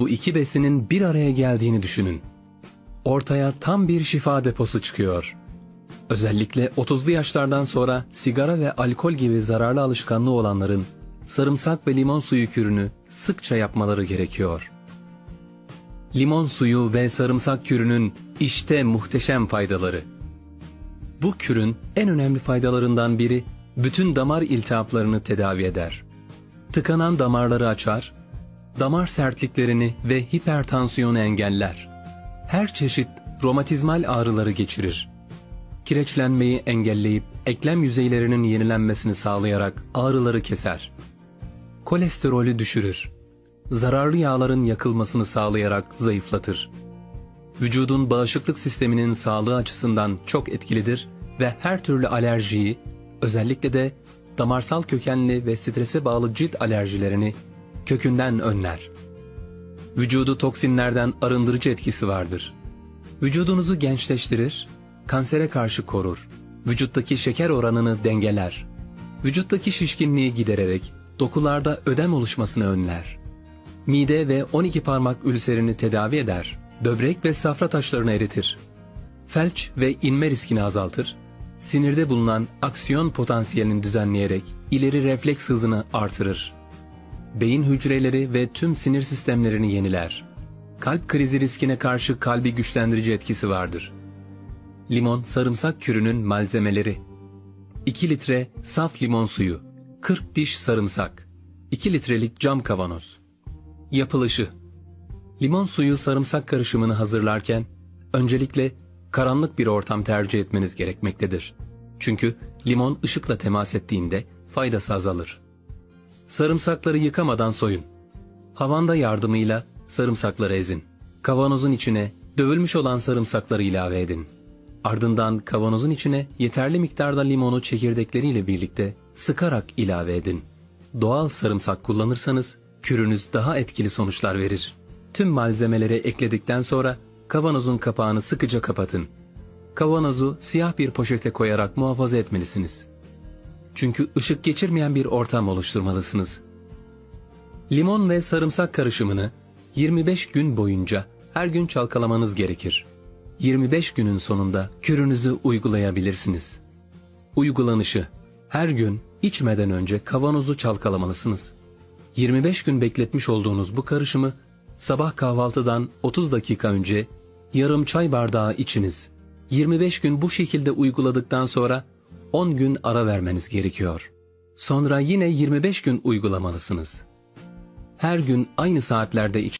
Bu iki besinin bir araya geldiğini düşünün. Ortaya tam bir şifa deposu çıkıyor. Özellikle 30'lu yaşlardan sonra sigara ve alkol gibi zararlı alışkanlığı olanların sarımsak ve limon suyu kürünü sıkça yapmaları gerekiyor. Limon suyu ve sarımsak kürünün işte muhteşem faydaları. Bu kürün en önemli faydalarından biri bütün damar iltihaplarını tedavi eder. Tıkanan damarları açar, damar sertliklerini ve hipertansiyonu engeller. Her çeşit romatizmal ağrıları geçirir. Kireçlenmeyi engelleyip eklem yüzeylerinin yenilenmesini sağlayarak ağrıları keser. Kolesterolü düşürür. Zararlı yağların yakılmasını sağlayarak zayıflatır. Vücudun bağışıklık sisteminin sağlığı açısından çok etkilidir ve her türlü alerjiyi, özellikle de damarsal kökenli ve strese bağlı cilt alerjilerini kökünden önler. Vücudu toksinlerden arındırıcı etkisi vardır. Vücudunuzu gençleştirir, kansere karşı korur. Vücuttaki şeker oranını dengeler. Vücuttaki şişkinliği gidererek dokularda ödem oluşmasını önler. Mide ve 12 parmak ülserini tedavi eder. Böbrek ve safra taşlarını eritir. Felç ve inme riskini azaltır. Sinirde bulunan aksiyon potansiyelini düzenleyerek ileri refleks hızını artırır. Beyin hücreleri ve tüm sinir sistemlerini yeniler. Kalp krizi riskine karşı kalbi güçlendirici etkisi vardır. Limon sarımsak kürünün malzemeleri 2 litre saf limon suyu 40 diş sarımsak 2 litrelik cam kavanoz Yapılışı Limon suyu sarımsak karışımını hazırlarken öncelikle karanlık bir ortam tercih etmeniz gerekmektedir. Çünkü limon ışıkla temas ettiğinde faydası azalır. Sarımsakları yıkamadan soyun. Havanda yardımıyla sarımsakları ezin. Kavanozun içine dövülmüş olan sarımsakları ilave edin. Ardından kavanozun içine yeterli miktarda limonu çekirdekleriyle birlikte sıkarak ilave edin. Doğal sarımsak kullanırsanız kürünüz daha etkili sonuçlar verir. Tüm malzemeleri ekledikten sonra kavanozun kapağını sıkıca kapatın. Kavanozu siyah bir poşete koyarak muhafaza etmelisiniz. Çünkü ışık geçirmeyen bir ortam oluşturmalısınız. Limon ve sarımsak karışımını 25 gün boyunca her gün çalkalamanız gerekir. 25 günün sonunda kürünüzü uygulayabilirsiniz. Uygulanışı her gün içmeden önce kavanozu çalkalamalısınız. 25 gün bekletmiş olduğunuz bu karışımı sabah kahvaltıdan 30 dakika önce yarım çay bardağı içiniz. 25 gün bu şekilde uyguladıktan sonra 10 gün ara vermeniz gerekiyor. Sonra yine 25 gün uygulamalısınız. Her gün aynı saatlerde iç